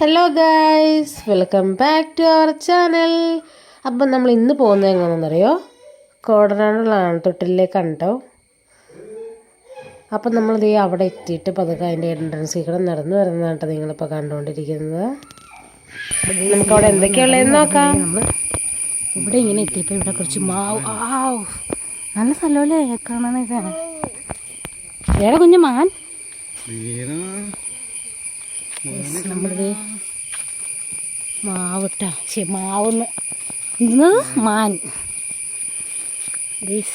Hello guys welcome back to our channel അപ്പം നമ്മൾ ഇന്ന് പോകുന്നത് എങ്ങനെയാണെന്നറിയോ? കോടനാടുള്ള തൊട്ടിലേക്ക് കണ്ടോ. അപ്പം നമ്മൾ ദേ അവിടെ എത്തിയിട്ട് പതുക്കെ അതിന്റെ എൻട്രൻസിൽ കൂടെ നടന്നു വരുന്നതാണ് കേട്ടോ നിങ്ങളിപ്പോൾ കണ്ടുകൊണ്ടിരിക്കുന്നത്. നമുക്ക് അവിടെ എന്തൊക്കെയുള്ളതെന്ന് നോക്കാം. നമ്മൾ ഇവിടെ ഇങ്ങനെ എത്തിയപ്പോൾ ഇവിടെ കുറച്ച് മാവ്. ആവ്. നല്ല സ്ഥലമല്ലേ? കാണാനൊക്കെ വേറെ കുഞ്ഞു മാൻ നമ്മളിത് മാവിട്ട. ശരി മാവെന്ന് ഇന്ന് മാൻ. മാനൊക്കെ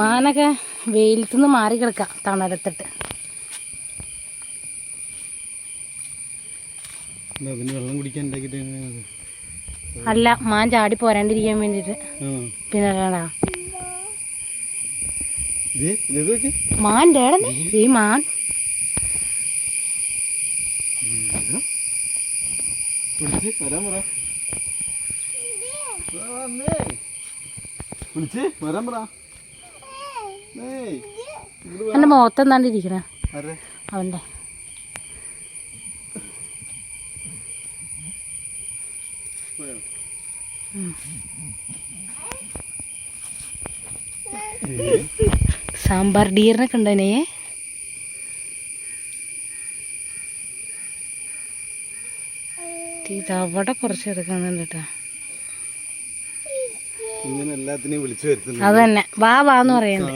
മാനൊക്കെ വെയിലത്തുനിന്ന് മാറി കിടക്കാം തണലത്തിട്ട് വെള്ളം കുടിക്കാൻ അല്ല മാൻ ചാടി പോരാണ്ടിരിക്കാൻ വേണ്ടിട്ട്. പിന്നെ അല്ലാടാ ഇതൊക്കെ മാൻ ഡേടന്നെ ഈ മാൻ. വരാൻ പറ. വിളിച്ച് വരാൻ. എന്റെ മുഖത്ത് എന്താണ്ട് ഇരിക്കണേ? അവന്റെ പോയോ? സാമ്പാർ ഡീറിനൊക്കെ ഉണ്ടേ ഇത് അവിടെ കുറച്ച് എടുക്കുന്നുണ്ട് കേട്ടോ അത് തന്നെ വാ വാന്ന് പറയുന്നത്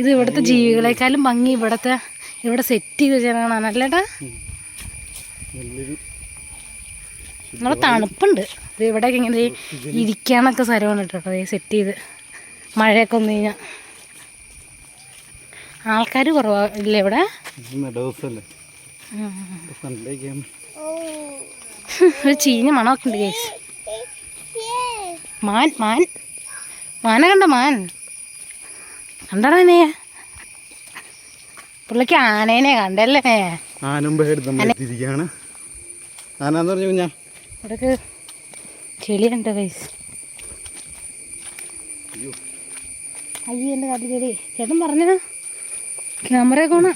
ഇത് ഇവിടുത്തെ ജീവികളെക്കാളും ഭംഗി ഇവിടത്തെ ഇവിടെ സെറ്റ് ചെയ്ത് വെച്ചാണ് നല്ല തണുപ്പുണ്ട്. ഇത് ഇവിടെയൊക്കെ ഇങ്ങനെ ഇരിക്കാനൊക്കെ സ്ഥലമാണ് കേട്ടോ സെറ്റ് ചെയ്ത്. മഴയൊക്കെ വന്നു കഴിഞ്ഞാൽ ആൾക്കാർ കുറവാ. ഇല്ലേ ഇവിടെ? ദിവസമല്ലേ ഒരു ചീഞ്ഞ മണമൊക്കെ ഉണ്ട് കേസ് മാൻ മാൻ. മാന കണ്ട മാൻ. കണ്ടടാ നീ. പുള്ളിക്ക് ആനേനെ കണ്ടല്ലേ ആനുമ്പ എടുത്ത് നമ്മൾ എത്തിയിരിക്കുകയാണ്. ആനാന്ന് പറഞ്ഞു കുഞ്ഞാ? ഇവിടേക്ക് ചെളിയുണ്ട് കൈസ് അയ്യോ. എന്റെ കാട്ടിൽ ചെടി ചേട്ടൻ പറഞ്ഞ? ക്യാമറയൊക്കെ കോണ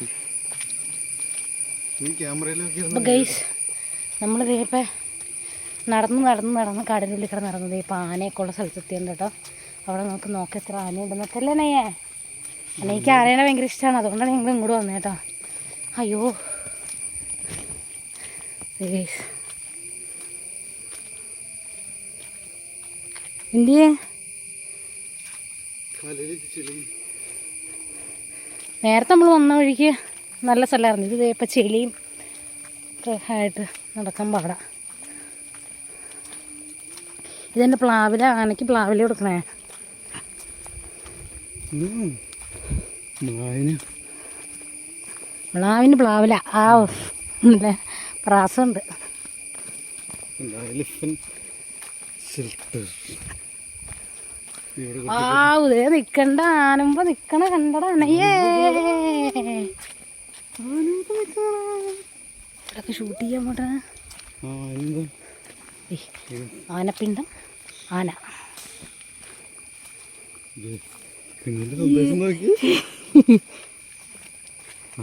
ഗൈസ് നമ്മൾ ഇപ്പം നടന്ന് നടന്ന് നടന്ന് കടലുള്ളിൽ കിടന്ന് നടന്നത് ഇപ്പം ആനയൊക്കെ ഉള്ള സ്ഥലത്തെത്തിയുണ്ട് കേട്ടോ. അവിടെ നമുക്ക് നോക്കി എത്ര ആനയുണ്ടെന്നൊക്കെ അല്ലേ നെയ്യേ എനിക്ക് ആനേനെ ഭയങ്കര ഇഷ്ടമാണ് അതുകൊണ്ടാണ് ഞങ്ങൾ ഇങ്ങോട്ട് വന്നത് കേട്ടോ. അയ്യോ. നേരത്തെ നമ്മൾ വന്ന വഴിക്ക് നല്ല സ്ഥലമായിരുന്നു. ഇത് ഇപ്പം ചെളിയും ആയിട്ട്. നടക്കാൻ പാടാ ഇതെന്റെ പ്ലാവില ആനയ്ക്ക് പ്ലാവില കൊടുക്കണേ. പ്ലാവിന്. പ്ലാവില. ആ നല്ല പ്രാസമുണ്ട്. എലിഫന്റ് ഷെൽട്ടർ ഇവിടെ ആ ഉദേ നിക്കണ്ട. ആനുമ്പോ നിക്കണ കണ്ടട. ആനുമ്പോ നിക്കണ. ഇവിടൊക്കെ ഷൂട്ട് ചെയ്യാൻ പോട്ടെ. ആനപ്പിണ്ടം ആന.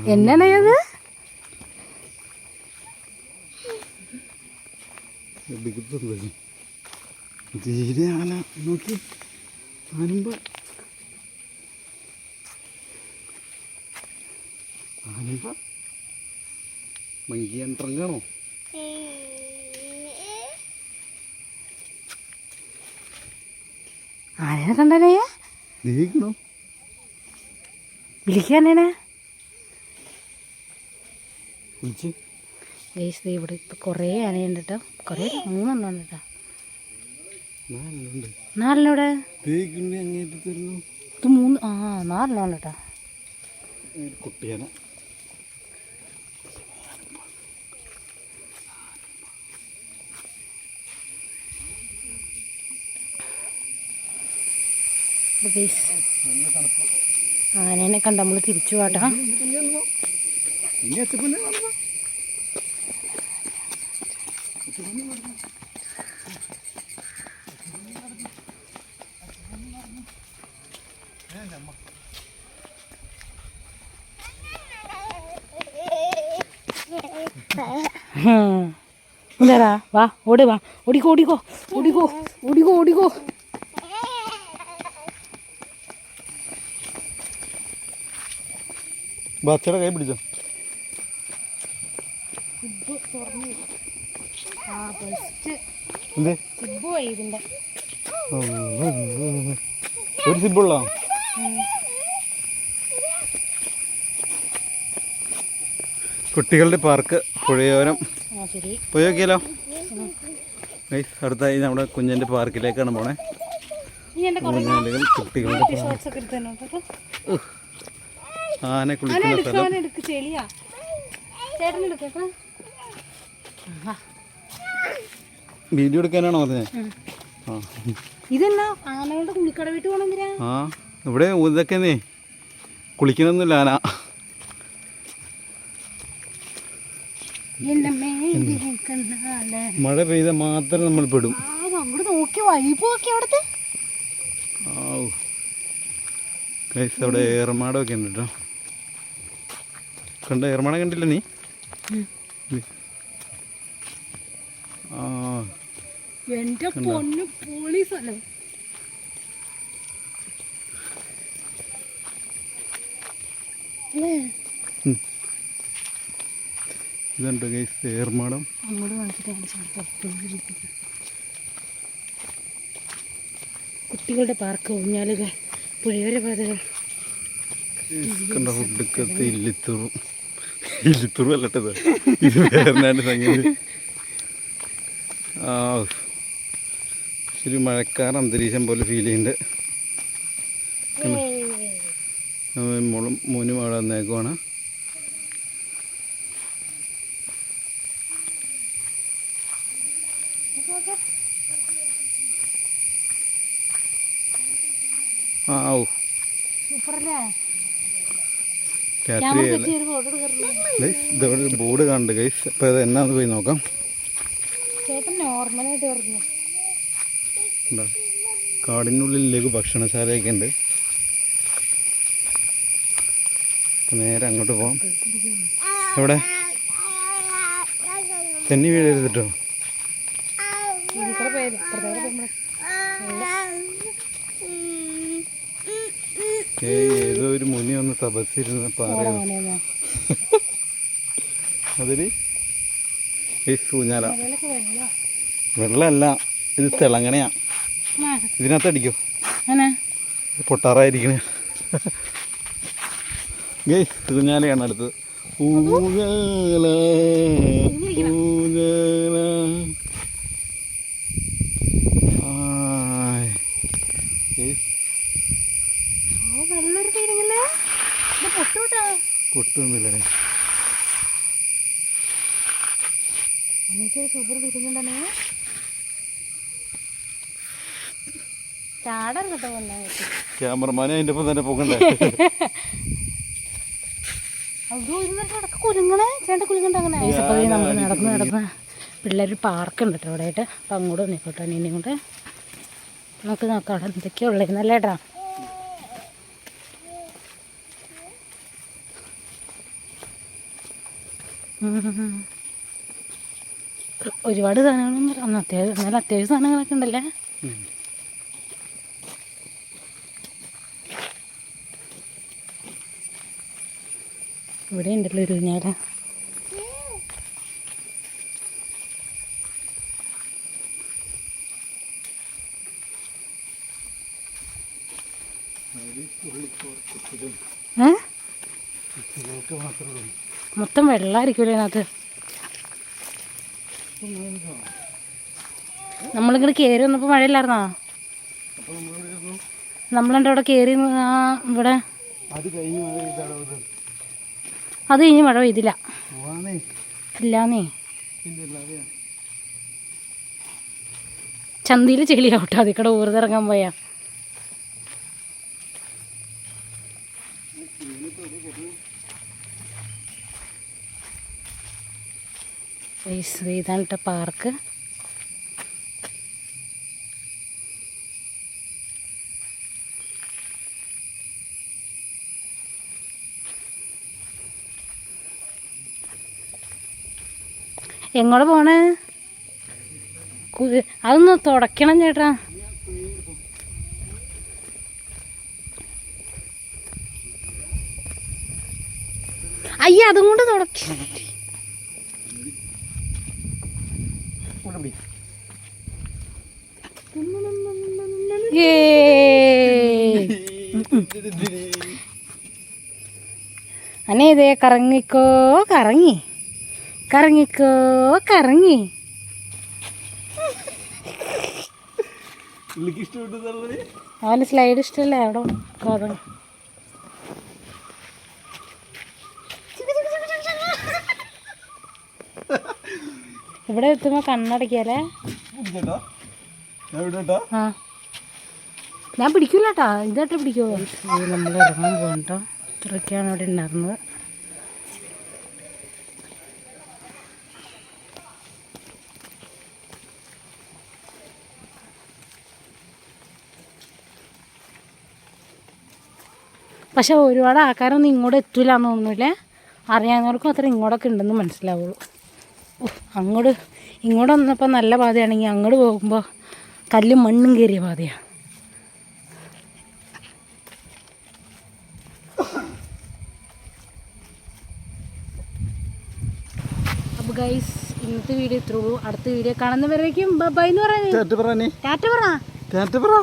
എന്നാണത് തീരെ ആന. നോക്കി. ആനുമ്പ. ആനുമ്പ. മങ്കിയന്ത്രങ്ങാണോ ആനനെ കണ്ടനേ? നീക്കണോ വിളിക്കാനേനെ വിളിച്ച്. ഏസ് ദേ ഇവിടെ ഇപ്പം കുറേ ആനയുണ്ട് കേട്ടോ കുറേ മൂന്നെണ്ണം ഉണ്ട് കേട്ടോ നാലുണ്ട് നാലെണ്ണം ഇവിടെ തേക്കുണ്ണി അങ്ങേറ്റ് തരുന്നു ഇത് മൂന്ന് ആ നാലെണ്ണം ഉണ്ട് കേട്ടോ ഒരു ആനേനെ കണ്ട നമ്മൾ തിരിച്ചു പാട്ടാ ഇനി അച്ചപ്പന്നെ കാണുന്ന എന്താ വാ ഓടി വാ. ഓടിക്കോ ഓടിക്കോ ഓടിക്കോ. ഓടിക്കോ ഓടിക്കോ. ബച്ചയുടെ കൈ പിടിച്ചോ. ഒരു സിബുള്ള കുട്ടികളുടെ പാർക്ക് പുഴയോരം. പോയി നോക്കിയാലോ? ഗൈസ് അടുത്തായി നമ്മുടെ കുഞ്ഞിന്റെ പാർക്കിലേക്കാണ് പോണേ. ഊഞ്ഞാലുകൾ കുട്ടികളുടെ പാർക്ക്. ഷോർട്സ് ഒക്കെ എടുത്ത് തന്നെ കേട്ടോ ഉഹ്. ആന കുളിക്കുന്ന സ്ഥലം. വീഡിയോ എടുക്കാനാണോ പറഞ്ഞേ? ആ. ഇതെന്നാ? ആനകളുടെ കുളിക്കട വീട്ട് പോണെന്തിനാ ആ ഇവിടെ ഇതൊക്കെ നീ കുളിക്കുന്നൊന്നുമില്ല ആന. മഴ പെയ്ത മാത്രം നമ്മൾ പെടും. അവിടെ ഏറമാടമൊക്കെ ഉണ്ട് കേട്ടോ. കണ്ട ഏറമാടം കണ്ടില്ല നീ? പൊന്നു ഇതുണ്ട് ഗൈസ് ഏർമാടം അങ്ങോട്ട് കാണിച്ചിട്ട് കാണിച്ചു കുട്ടികളുടെ പാർക്ക് ഊഞ്ഞാലുകൾ പുഴയോര പാതകൾ. ഫുഡൊക്കെ ഇല്ലിത്തുറും ഇല്ലിത്തുറും അല്ലട്ടത് ഇത് വേറെ സംഗതി. ആ ശരി മഴക്കാർ അന്തരീക്ഷം പോലെ ഫീൽ ചെയ്യുന്നുണ്ട്. മോളും മോനും അവിടെ വന്നേക്കുവാണ്. ആ ഓ സൂപ്പറല്ലേ ഇതവിടെ ഒരു ബോർഡ് കാണുന്നുണ്ട് ഗൈസ് അപ്പോൾ ഇത് എന്നാന്ന് പോയി നോക്കാം. എന്താ കാടിനുള്ളിലേക്ക് ഭക്ഷണശാലയൊക്കെ ഉണ്ട്. നേരെ അങ്ങോട്ട് പോവാം. എവിടെ? തെന്നി വീഴരുത് കേട്ടോ ഇതിൽ കൂടെ പോയത് ഇപ്പുറത്തോടെ പോകുമ്പോൾ ഏയ് ഏതോ ഒരു മുനി ഒന്ന് തപസ്സിരുന്ന് പാറയാണ് അതിലൊക്കെ വെള്ളം? വെള്ളമല്ല ഇത് തിളങ്ങണയാ. ഇതിനകത്ത് അടിക്കോ. പൊട്ടാറായിരിക്കണേ. ഊഞ്ഞാലയാണ് സൂഞ്ഞാലയാണ് അടുത്തത്. ഊഞ്ഞാല ഊഞ്ഞാല. എനിക്കൊരു സൂപ്പർ ഫീലിംഗ് ഉണ്ടെന്നേ ചാടാൻ കേട്ടോ ക്യാമറമാനെ അതിന്റെ ഒപ്പം തന്നെ പോകണ്ടേ കുലുങ്ങണേ. ചേട്ടൻ കുലുങ്ങണ്ട അങ്ങനെ. നമ്മൾ നടന്ന് നടന്ന് പിള്ളേർ പാർക്ക് ഉണ്ട് കേട്ടോ അവിടെ ആയിട്ട് അപ്പം അങ്ങോട്ട് നിൽക്കട്ടെ ഇനിയും കൊണ്ട് നമുക്ക് നോക്കാം അവിടെ എന്തൊക്കെയാ ഉള്ളതെന്നല്ലേ ഏട്ടാ ഉം. ഒരുപാട് സാധനങ്ങളൊന്നും അന്ന് അത്യാവശ്യം എന്നാലും അത്യാവശ്യം സാധനങ്ങളൊക്കെ ഉണ്ടല്ലേ? ഇവിടെ ഉണ്ടല്ലോ ഒരു ഏ? മൊത്തം വെള്ളമായിരിക്കുമല്ലോ അതിനകത്ത് നമ്മളിങ്ങനെ കയറി വന്നപ്പോൾ മഴയില്ലായിരുന്നോ? നമ്മളെന്റെ അവിടെ കയറി ഇവിടെ? അത് കഴിഞ്ഞ് മഴ പെയ്തില്ല. ഇല്ലാന്നേ. ചന്തിയിൽ ചെളിയാവട്ടോ അതിക്കടെ കൂടെ ഊർന്നിറങ്ങാൻ പോയാ ഗയ്സ്, ദേ ഇതാണ് പാർക്ക്. എങ്ങോട്ട് പോണേ? അതൊന്ന് തുടയ്ക്കണം ചേട്ടാ. അയ്യ അതും കൊണ്ട് തുടക്കി അനെ ഇതേ കറങ്ങിക്കോ കറങ്ങി. കറങ്ങിക്കോ കറങ്ങി. അവന് സ്ലൈഡ് ഇഷ്ടമല്ല അവിടെ കോതം ഇവിടെ എത്തുമ്പോ കണ്ണടക്കിയാലേ? ആ. ഞാൻ പിടിക്കൂല കേട്ടാ ഇതായിട്ട് പിടിക്കുമോ നമ്മൾ ഇറങ്ങാൻ പോകാം കേട്ടോ ഇത്രയൊക്കെയാണ് അവിടെ ഉണ്ടായിരുന്നത്. പക്ഷെ ഒരുപാട് ആൾക്കാരൊന്നും ഇങ്ങോട്ട് എത്തൂല എന്ന് തോന്നുന്നില്ലേ? അറിയാവുന്നവർക്കും അത്ര ഇങ്ങോട്ടൊക്കെ ഉണ്ടെന്ന് മനസ്സിലാവുള്ളൂ. ഓ അങ്ങോട്ട് ഇങ്ങോട്ട് വന്നപ്പോൾ നല്ല പാതയാണെങ്കിൽ അങ്ങോട്ട് പോകുമ്പോൾ കല്ലും മണ്ണും കയറിയ പാതയാണ് ഗൈസ് ഇന്നത്തെ വീഡിയോ ഇത്ര ഉള്ളൂ. അടുത്ത വീഡിയോ കാണുന്നവരേക്കും ബൈ എന്ന് പറയുന്നത്. ടാറ്റ പറ ടാറ്റ പറ.